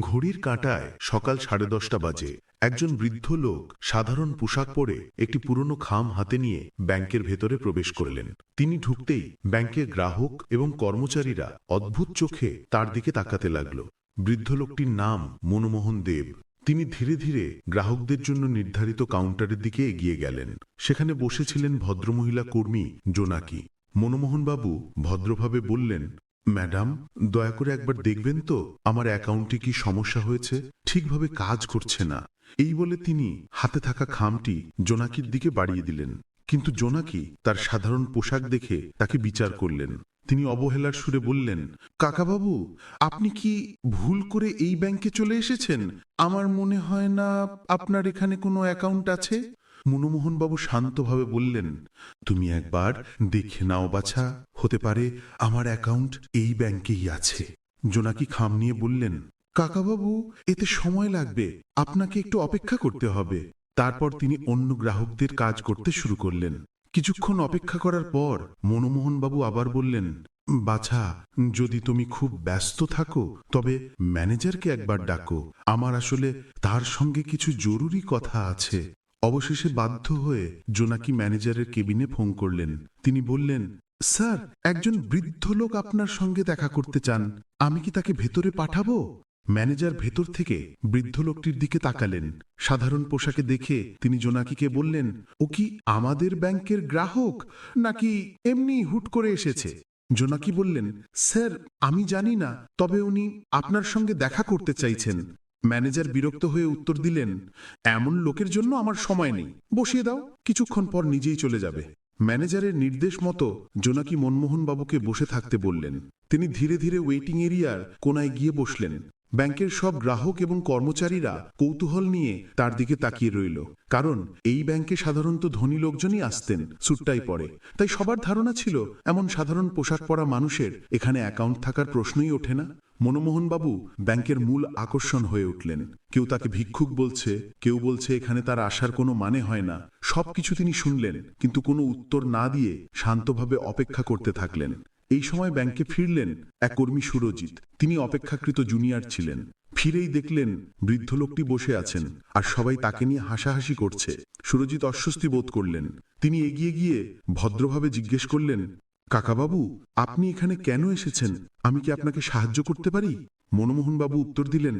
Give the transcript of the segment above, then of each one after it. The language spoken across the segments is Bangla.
ঘড়ির কাঁটায় সকাল সাড়ে দশটা বাজে, একজন বৃদ্ধ লোক সাধারণ পোশাক পরে একটি পুরনো খাম হাতে নিয়ে ব্যাংকের ভেতরে প্রবেশ করলেন। তিনি ঢুকতেই ব্যাংকের গ্রাহক এবং কর্মচারীরা অদ্ভুত চোখে তার দিকে তাকাতে লাগল। বৃদ্ধ লোকটির নাম মনমোহন দেব। তিনি ধীরে ধীরে গ্রাহকদের জন্য নির্ধারিত কাউন্টারের দিকে এগিয়ে গেলেন। সেখানে বসেছিলেন ভদ্রমহিলা কর্মী জোনাকি। মনমোহনবাবু ভদ্রভাবে বললেন ম্যাডাম, দয়া করে একবার দেখবেন তো, আমার অ্যাকাউন্টে কি সমস্যা হয়েছে? ঠিকভাবে কাজ করছে না। এই বলে তিনি হাতে থাকা খামটি জোনাকির দিকে বাড়িয়ে দিলেন। কিন্তু জোনাকি তার সাধারণ পোশাক দেখে তাকে বিচার করলেন। তিনি অবহেলার সুরে বললেন, কাকাবাবু, আপনি কি ভুল করে এই ব্যাংকে চলে এসেছেন? আমার মনে হয় না আপনার এখানে কোনো অ্যাকাউন্ট আছে? মনমোহনবাবু শান্তভাবে বললেন, তুমি একবার দেখে নাও বাছা। হতে পারে আমার অ্যাকাউন্ট এই ব্যাংকেই আছে। জোনাকি খাম নিয়ে বললেন, কাকাবাবু, এতে সময় লাগবে, আপনাকে একটু অপেক্ষা করতে হবে। তারপর তিনি অন্য গ্রাহকদের কাজ করতে শুরু করলেন। কিছুক্ষণ অপেক্ষা করার পর মনমোহনবাবু আবার বললেন, বাছা, যদি তুমি খুব ব্যস্ত থাকো, তবে ম্যানেজারকে একবার ডাকো। আমার আসলে তার সঙ্গে কিছু জরুরি কথা আছে। অবশেষে বাধ্য হয়ে জোনাকি ম্যানেজারের কেবিনে ফোন করলেন। তিনি বললেন স্যার, একজন বৃদ্ধ লোক আপনার সঙ্গে দেখা করতে চান। আমি কি তাকে ভেতরে পাঠাবো? ম্যানেজার ভেতর থেকে বৃদ্ধ লোকটির দিকে তাকালেন। সাধারণ পোশাকে দেখে তিনি জোনাকিকে বললেন, ও কি আমাদের ব্যাংকের গ্রাহক? নাকি এমনি হুট করে এসেছে? জোনাকি বললেন, স্যার, আমি জানি না, তবে উনি আপনার সঙ্গে দেখা করতে চাইছেন। ম্যানেজার বিরক্ত হয়ে উত্তর দিলেন, এমন লোকের জন্য আমার সময় নেই। বসিয়ে দাও, কিছুক্ষণ পর নিজেই চলে যাবে। ম্যানেজারের নির্দেশ মতো জোনাকি মনমোহন বাবুকে বসে থাকতে বললেন। তিনি ধীরে ধীরে ওয়েটিং এরিয়ার কোনায় গিয়ে বসলেন। ব্যাংকের সব গ্রাহক এবং কর্মচারীরা কৌতূহল নিয়ে তার দিকে তাকিয়ে রইল। কারণ এই ব্যাংকে সাধারণত ধনী লোকজনই আসতেন সুটটাই পরে তাই সবার ধারণা ছিল, এমন সাধারণ পোশাক পরা মানুষের এখানে অ্যাকাউন্ট থাকার প্রশ্নই ওঠে না। মনমোহনবাবু ব্যাংকের মূল আকর্ষণ হয়ে উঠলেন। কেউ তাকে ভিক্ষুক বলছে, কেউ বলছে এখানে তার আসার কোনো মানে হয় না। সবকিছু তিনি শুনলেন, কিন্তু কোনো উত্তর না দিয়ে শান্তভাবে অপেক্ষা করতে থাকলেন। এই সময় ব্যাংকে ফিরলেন এক কর্মী সুরজিৎ। তিনি অপেক্ষাকৃত জুনিয়র ছিলেন। ফিরেই দেখলেন বৃদ্ধ লোকটি বসে আছেন আর সবাই তাকে নিয়ে হাসাহাসি করছে। সুরজিৎ অস্বস্তি বোধ করলেন। তিনি এগিয়ে গিয়ে ভদ্রভাবে জিজ্ঞেস করলেন, কাকাবাবু, আপনি এখানে কেন এসেছেন? আমি কি আপনাকে সাহায্য করতে পারি? মনমোহনবাবু উত্তর দিলেন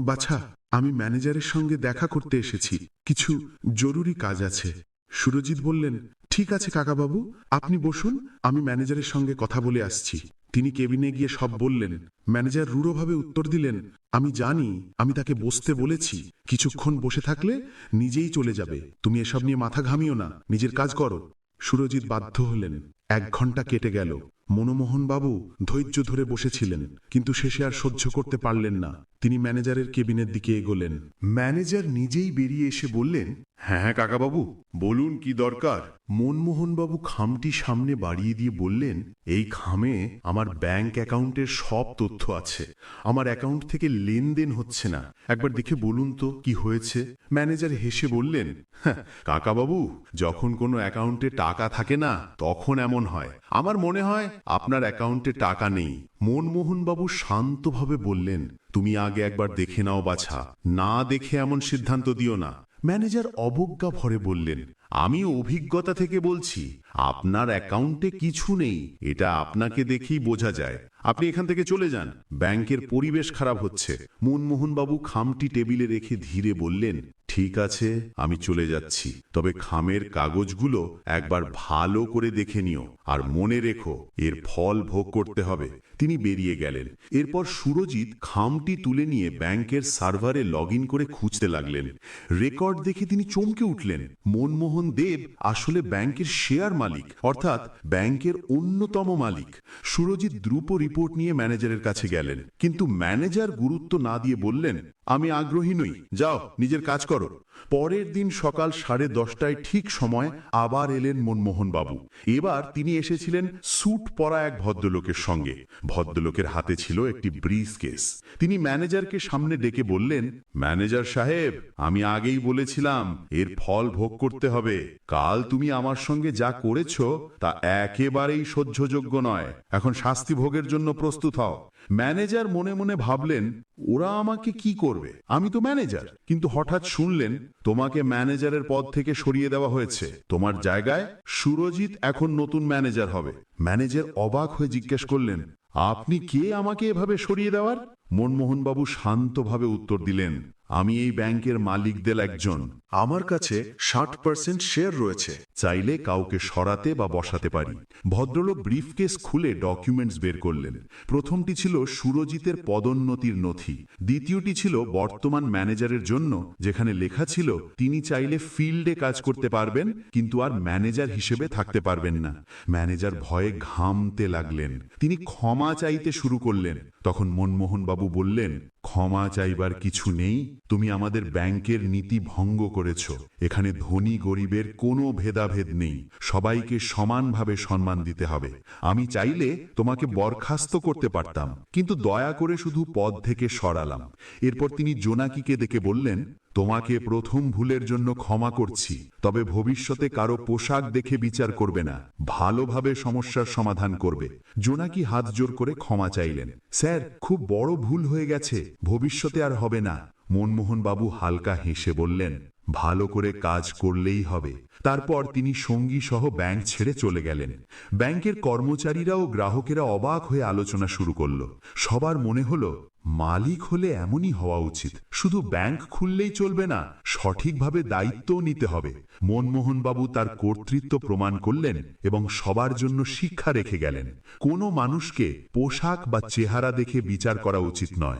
বাছা, আমি ম্যানেজারের সঙ্গে দেখা করতে এসেছি। কিছু জরুরি কাজ আছে। সুরজিৎ বললেন, ঠিক আছে কাকাবাবু, আপনি বসুন, আমি ম্যানেজারের সঙ্গে কথা বলে আসছি। তিনি কেবিনে গিয়ে সব বললেন। ম্যানেজার রূঢ়ভাবে উত্তর দিলেন, আমি জানি, আমি তাকে বসতে বলেছি। কিছুক্ষণ বসে থাকলে নিজেই চলে যাবে। তুমি এসব নিয়ে মাথা ঘামিও না, নিজের কাজ করো। সুরজিৎ বাধ্য হলেন। এক ঘণ্টা কেটে গেল। মনমোহন বাবু ধৈর্য ধরে বসেছিলেন, কিন্তু শেষে আর সহ্য করতে পারলেন না। তিনি ম্যানেজারের কেবিনের দিকে এগোলেন। ম্যানেজার নিজেই বেরিয়ে এসে বললেন হ্যাঁ হ্যাঁ কাকাবাবু বলুন কি দরকার? মনমোহনবাবু খামটি সামনে বাড়িয়ে দিয়ে বললেন এই খামে আমার ব্যাংক অ্যাকাউন্টের সব তথ্য আছে। আমার অ্যাকাউন্ট থেকে লেনদেন হচ্ছে না। একবার দেখে বলুন তো কি হয়েছে? ম্যানেজার হেসে বললেন "হ্যাঁ, কাকাবাবু যখন কোনো অ্যাকাউন্টে টাকা থাকে না তখন এমন হয়। আমার মনে হয় আপনার অ্যাকাউন্টে টাকা নেই। মনমোহনবাবু শান্তভাবে বললেন তুমি আগে একবার দেখে নাও বাছা। না দেখে এমন সিদ্ধান্ত দিও না। ম্যানেজার অবজ্ঞা ভরে বললেন, আমি অভিজ্ঞতা থেকে বলছি, আপনার অ্যাকাউন্টে কিছু নেই। এটা আপনাকে দেখেই বোঝা যায়। আপনি এখান থেকে চলে যান। ব্যাংকের পরিবেশ খারাপ হচ্ছে। মনমোহনবাবু খামটি টেবিলে রেখে ধীরে বললেন ঠিক আছে, আমি চলে যাচ্ছি। তবে খামের কাগজগুলো একবার ভালো করে দেখে নিও আর মনে রেখো, এর ফল ভোগ করতে হবে। তিনি বেরিয়ে গেলেন। এরপর সুরজিৎ খামটি তুলে নিয়ে ব্যাংকের সার্ভারে লগ করে খুঁজতে লাগলেন। রেকর্ড দেখে তিনি চমকে উঠলেন। মনমোহন দেব আসলে ব্যাংকের শেয়ার মালিক, অর্থাৎ ব্যাংকের অন্যতম মালিক। সুরজিৎ দ্রুপ রিপোর্ট নিয়ে ম্যানেজারের কাছে গেলেন। কিন্তু ম্যানেজার গুরুত্ব না দিয়ে বললেন, আমি আগ্রহী নই। যাও, নিজের কাজ করো। পরের দিন সকাল সাড়ে দশটায় ঠিক সময় আবার এলেন মনমোহন বাবু এবার তিনি এসেছিলেন স্যুট পরা এক ভদ্রলোকের সঙ্গে। ভদ্রলোকের হাতে ছিল একটি ব্রিজ কেস। তিনি ম্যানেজারকে সামনে ডেকে বললেন, ম্যানেজার সাহেব, আমি আগেই বলেছিলাম, এর ফল ভোগ করতে হবে। কাল তুমি আমার সঙ্গে যা করেছ, তা একেবারেই সহ্যযোগ্য নয়। এখন শাস্তি ভোগের জন্য প্রস্তুত হও। ম্যানেজার মনে মনে ভাবলেন, ওরা আমাকে কি করবে? আমি তো ম্যানেজার কিন্তু হঠাৎ শুনলেন, তোমাকে ম্যানেজারের পদ থেকে সরিয়ে দেওয়া হয়েছে। তোমার জায়গায় সুরজিৎ এখন নতুন ম্যানেজার হবে। ম্যানেজার অবাক হয়ে জিজ্ঞেস করলেন, আপনি কে আমাকে এভাবে সরিয়ে দেওয়ার? মনমোহনবাবু শান্তভাবে উত্তর দিলেন আমি এই ব্যাংকের মালিকদের একজন। আমার কাছে ষাট পার্সেন্ট শেয়ার রয়েছে। চাইলে কাউকে সরাতে বা বসাতে পারি। ভদ্রলোক ব্রিফকেস খুলে ডকুমেন্টস বের করলেন। প্রথমটি ছিল সুরজিতের পদোন্নতির নথি। দ্বিতীয়টি ছিল বর্তমান ম্যানেজারের জন্য, যেখানে লেখা ছিল, তিনি চাইলে ফিল্ডে কাজ করতে পারবেন, কিন্তু আর ম্যানেজার হিসেবে থাকতে পারবেন না। ম্যানেজার ভয়ে ঘামতে লাগলেন। তিনি ক্ষমা চাইতে শুরু করলেন। তখন মনমোহন বাবু বললেন ক্ষমা চাইবার কিছু নেই, তুমি আমাদের ব্যাংকের নীতি ভঙ্গ করেছ। এখানে ধনী গরিবের কোনো ভেদাভেদ নেই। সবাইকে সমানভাবে সম্মান দিতে হবে। আমি চাইলে তোমাকে বরখাস্ত করতে পারতাম, কিন্তু দয়া করে শুধু পদ থেকে সরালাম। এরপর তিনি জোনাকিকে দেখে বললেন তোমাকে প্রথম ভুলের জন্য ক্ষমা করছি, তবে ভবিষ্যতে কারও পোশাক দেখে বিচার করবে না, ভালোভাবে সমস্যার সমাধান করবে। জোনাকি হাত জোর করে ক্ষমা চাইলেন। স্যার, খুব বড় ভুল হয়ে গেছে, ভবিষ্যতে আর হবে না। মনমোহন বাবু হালকা হেসে বললেন, ভালো করে কাজ করলেই হবে। তারপর তিনি সঙ্গী সহ ব্যাংক ছেড়ে চলে গেলেন। ব্যাংকের কর্মচারীরা ও গ্রাহকেরা অবাক হয়ে আলোচনা শুরু করল। সবার মনে হলো মালিক হলে এমনই হওয়া উচিত। শুধু ব্যাংক খুললেই চলবে না, সঠিকভাবে দায়িত্বও নিতে হবে। মনমোহনবাবু তার কর্তৃত্ব প্রমাণ করলেন এবং সবার জন্য শিক্ষা রেখে গেলেন। কোনো মানুষকে পোশাক বা চেহারা দেখে বিচার করা উচিত নয়।